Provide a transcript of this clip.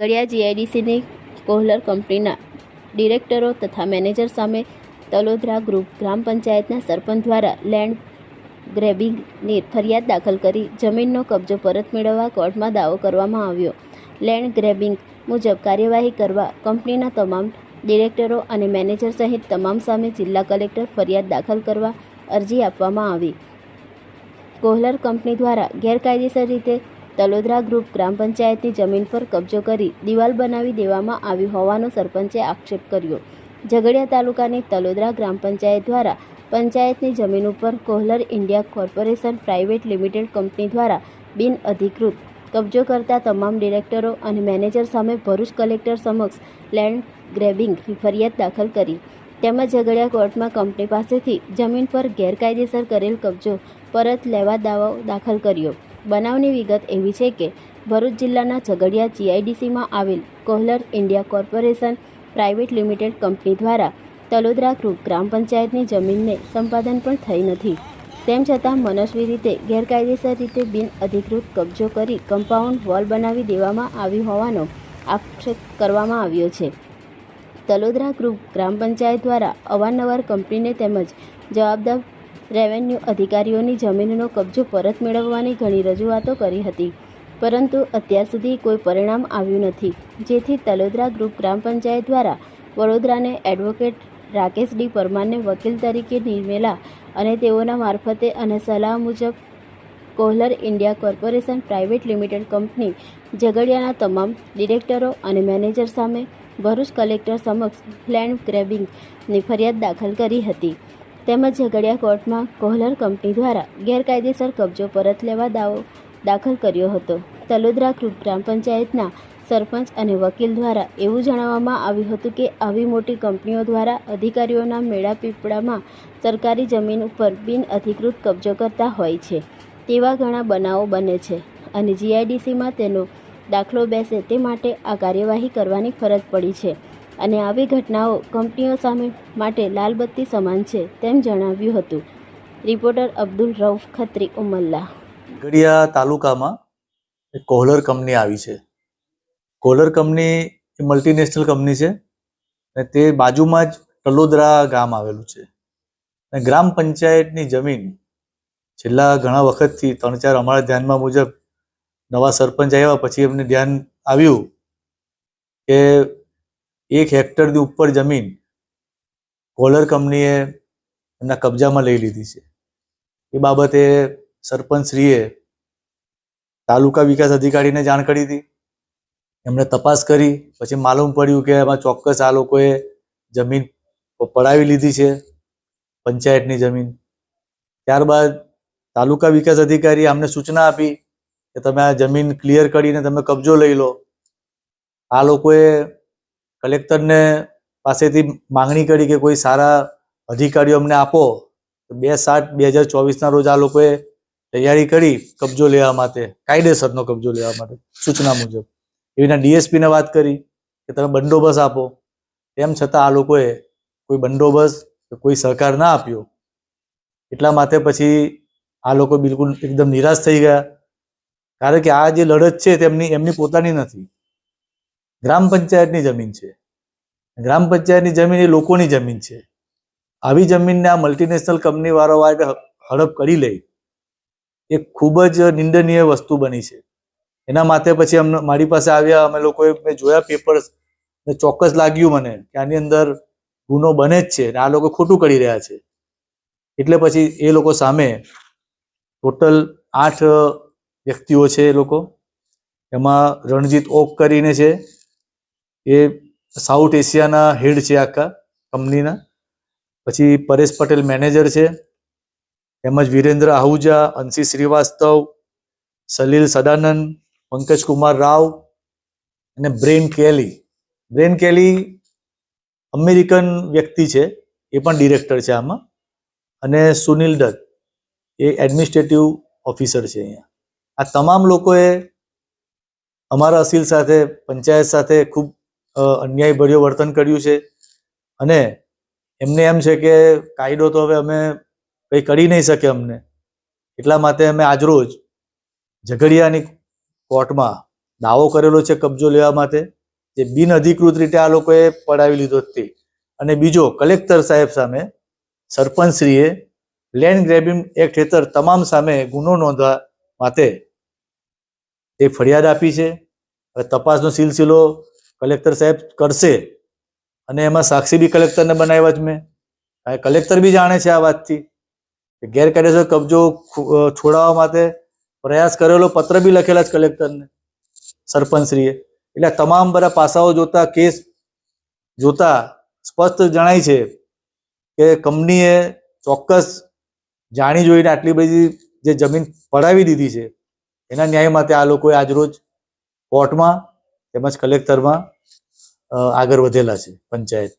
ગળિયા જીઆઈડીસીની Kohler કંપનીના ડિરેક્ટરો તથા manager સામે તલોદરા ગ્રુપ ગ્રામ પંચાયતના સરપંચ દ્વારા લેન્ડ ગ્રેબિંગની ફરિયાદ દાખલ કરી જમીનનો કબજો પરત મેળવવા કોર્ટમાં દાવો કરવામાં આવ્યો. લેન્ડ ગ્રેબિંગ મુજબ કાર્યવાહી કરવા કંપનીના તમામ ડિરેક્ટરો અને મેનેજર સહિત તમામ સામે જિલ્લા કલેક્ટર ફરિયાદ દાખલ કરવા અરજી આપવામાં આવી. કોહલર કંપની દ્વારા ગેરકાયદેસર રીતે તલોદરા ગ્રુપ ગ્રામ પંચાયતની જમીન પર કબજો કરી દિવાલ બનાવી દેવામાં આવી હોવાનો સરપંચે આક્ષેપ કર્યો. ઝઘડિયા તાલુકાની તલોદરા ગ્રામ પંચાયત દ્વારા પંચાયતની જમીન ઉપર Kohler India corporation private limited company દ્વારા બિન અધિકૃત કબજો કરતા તમામ ડિરેક્ટરો અને મેનેજર સામે ભરૂચ કલેક્ટર સમક્ષ લેન્ડ ગ્રેબિંગની ફરિયાદ દાખલ કરી. તેમજ ઝઘડિયા કોર્ટમાં કંપની પાસેથી જમીન પર ગેરકાયદેસર કરેલ કબજો પરત લેવા દાવો દાખલ કર્યો. બનાવની વિગત એવી છે કે ભરૂચ જિલ્લાના ઝઘડિયા જીઆઈડીસીમાં આવેલ Kohler India corporation private limited company દ્વારા તલોદરા ગ્રામ પંચાયતની જમીનને સંપાદન પણ થઈ નથી. તેમ છતાં મનસ્વી રીતે, ગેરકાયદેસર રીતે બિન અધિકૃત કબજો કરી કમ્પાઉન્ડ વોલ બનાવી દેવામાં આવી હોવાનો આક્ષેપ કરવામાં આવ્યો છે. તલોદરા ગ્રુપ ગ્રામ પંચાયત દ્વારા અવારનવાર કંપનીને તેમજ જવાબદાર રેવન્યુ અધિકારીઓની જમીનનો કબજો પરત મેળવવાની ઘણી રજૂઆતો કરી હતી. પરંતુ અત્યાર સુધી કોઈ પરિણામ આવ્યું નથી. જેથી તલોદરા ગ્રુપ ગ્રામ પંચાયત દ્વારા વડોદરાને એડવોકેટ રાકેશ ડી પરમારને વકીલ તરીકે નિમેલા અને તેઓના મારફતે અને સલાહ મુજબ Kohler India corporation private limited company ઝઘડિયાના તમામ ડિરેક્ટરો અને મેનેજર સામે ભરૂચ કલેક્ટર સમક્ષ લેન્ડ ગ્રેબિંગની ફરિયાદ દાખલ કરી હતી. તેમજ ઝઘડિયા કોર્ટમાં કોહલર કંપની દ્વારા ગેરકાયદેસર કબજો પરત લેવા દાવો દાખલ કર્યો હતો. તલોદરા ગ્રામ પંચાયતના સરપંચ અને વકીલ દ્વારા એવું જણાવવામાં આવ્યું હતું કે, આવી મોટી કંપનીઓ દ્વારા અધિકારીઓના મેળાપીપળામાં સરકારી જમીન ઉપર બિન અધિકૃત કબજો કરતા હોય છે. તેવા ઘણા બનાવો બને છે અને જીઆઈડીસીમાં તેનો દાખલો બેસે તે માટે આ કાર્યવાહી કરવાની ફરજ પડી છે. અને આવી ઘટનાઓ કંપનીઓ સામે માટે લાલબત્તી સમાન છે તેમ જણાવ્યું હતું. રિપોર્ટર અબ્દુલ રઉફ ખત્રી, ઉમલ્લા. ગઢિયા તાલુકામાં કોહલર કંપની આવી છે. કોહલર કંપની એ મલ્ટીનેશનલ કંપની છે અને તે બાજુમાં જ તલોદરા ગામ આવેલું છે. અને ગ્રામ પંચાયતની જમીન છેલ્લા ઘણા વખતથી ત્રણ ચાર અમારા ધ્યાનમાં મુજબ નવા સરપંચ આવ્યા પછી એમને ધ્યાન આવ્યું કે એક હેક્ટરની ઉપર જમીન કોલર કંપનીએ એમના કબજામાં લઈ લીધી છે. એ બાબતે સરપંચશ્રીએ તાલુકા વિકાસ અધિકારીને જાણ કરી હતી. એમણે તપાસ કરી, પછી માલુમ પડ્યું કે એમાં ચોક્કસ આ લોકોએ જમીન પડાવી લીધી છે, પંચાયતની જમીન. ત્યારબાદ તાલુકા વિકાસ અધિકારીએ અમને સૂચના આપી કે તમે આ જમીન ક્લિયર કરીને તમે કબજો લઈ લો. આ લોકોએ કલેક્ટરને પાસેથી માંગણી કરી કે કોઈ સારા અધિકારીઓ અમને આપો, તો બે સાત બે હજાર ચોવીસના રોજ આ લોકોએ તૈયારી કરી કબજો લેવા માટે, કાયદેસરનો કબજો લેવા માટે સૂચના મુજબ. એવીના ડીએસપીને વાત કરી કે તમે બંદોબસ્ત આપો. તેમ છતાં આ લોકોએ કોઈ બંદોબસ્ત કોઈ સહકાર ના આપ્યો. એટલા માટે પછી આ લોકો બિલકુલ એકદમ નિરાશ થઈ ગયા. કારણ કે આ જે લડત છે તેમની, એમની પોતાની નથી. ગ્રામ પંચાયતની જમીન છે. ગ્રામ પંચાયતની જમીન એ લોકોની જમીન છે. આવી જમીનને આ મલ્ટીનેશનલ કંપની વાળો હડપ કરી લે. એ ખૂબ જ નિંદનીય વસ્તુ બની છે. એના માટે પછી અમને, મારી પાસે આવ્યા, અમે લોકોએ મેં જોયા પેપર્સ ચોક્કસ લાગ્યું મને કે આની અંદર ગુનો બને જ છે અને આ લોકો ખોટું કરી રહ્યા છે. એટલે પછી એ લોકો સામે ટોટલ આઠ વ્યક્તિઓ છે એ લોકો. એમાં રણજીત ઓક કરીને છે. એ સાઉથ એશિયાના હેડ છે આખા કંપનીના પછી પરેશ પટેલ મેનેજર છે. તેમજ વિરેન્દ્ર આહુજા, અંશી શ્રીવાસ્તવ, સલીલ સદાનંદ, પંકજ કુમાર રાવ અને Brian Kelly. Brian Kelly American વ્યક્તિ છે. એ પણ ડિરેક્ટર છે આમાં. અને સુનિલ દત્ત એ એડમિનિસ્ટ્રેટિવ ઓફિસર છે અહીંયા. આ તમામ લોકોએ અમારા અસીલ સાથે, પંચાયત સાથે ખૂબ અન્યાયભર્યું વર્તન કર્યું છે. અને એમને એમ છે કે કાયદો તો હવે અમે કંઈ કરી નહીં શકે અમને. એટલા માટે અમે આજરોજ ઝઘડિયાની કોર્ટમાં દાવો કરેલો છે કબજો લેવા માટે, જે બિનઅધિકૃત રીતે આ લોકોએ પડાવી લીધો તે. અને બીજો કલેક્ટર સાહેબ સામે સરપંચશ્રીએ લેન્ડ ગ્રેબિંગ એક્ટ હેઠળ તમામ સામે ગુનો નોંધવા માટે એક ફરિયાદ આપી છે. હવે તપાસનો સિલસિલો કલેક્ટર સાહેબ કરશે અને એમાં સાક્ષી બી કલેક્ટરને બનાવ્યા જ મેં. કલેક્ટર બી જાણે છે આ વાતથી ગેરકાયદેસર કબજો છોડાવવા માટે પ્રયાસ કરેલો પત્ર બી લખેલા છે કલેક્ટરને, સરપંચશ્રીએ. એટલે તમામ બધા પાસાઓ જોતા, કેસ જોતા સ્પષ્ટ જણાય છે કે કંપનીએ ચોક્કસ જાણી જોઈને આટલી બધી જે જમીન પડાવી દીધી છે, એના ન્યાય માટે આ લોકોએ આજરોજ કોર્ટમાં તેમજ કલેક્ટરમાં આગળ વધેલા છે પંચાયત.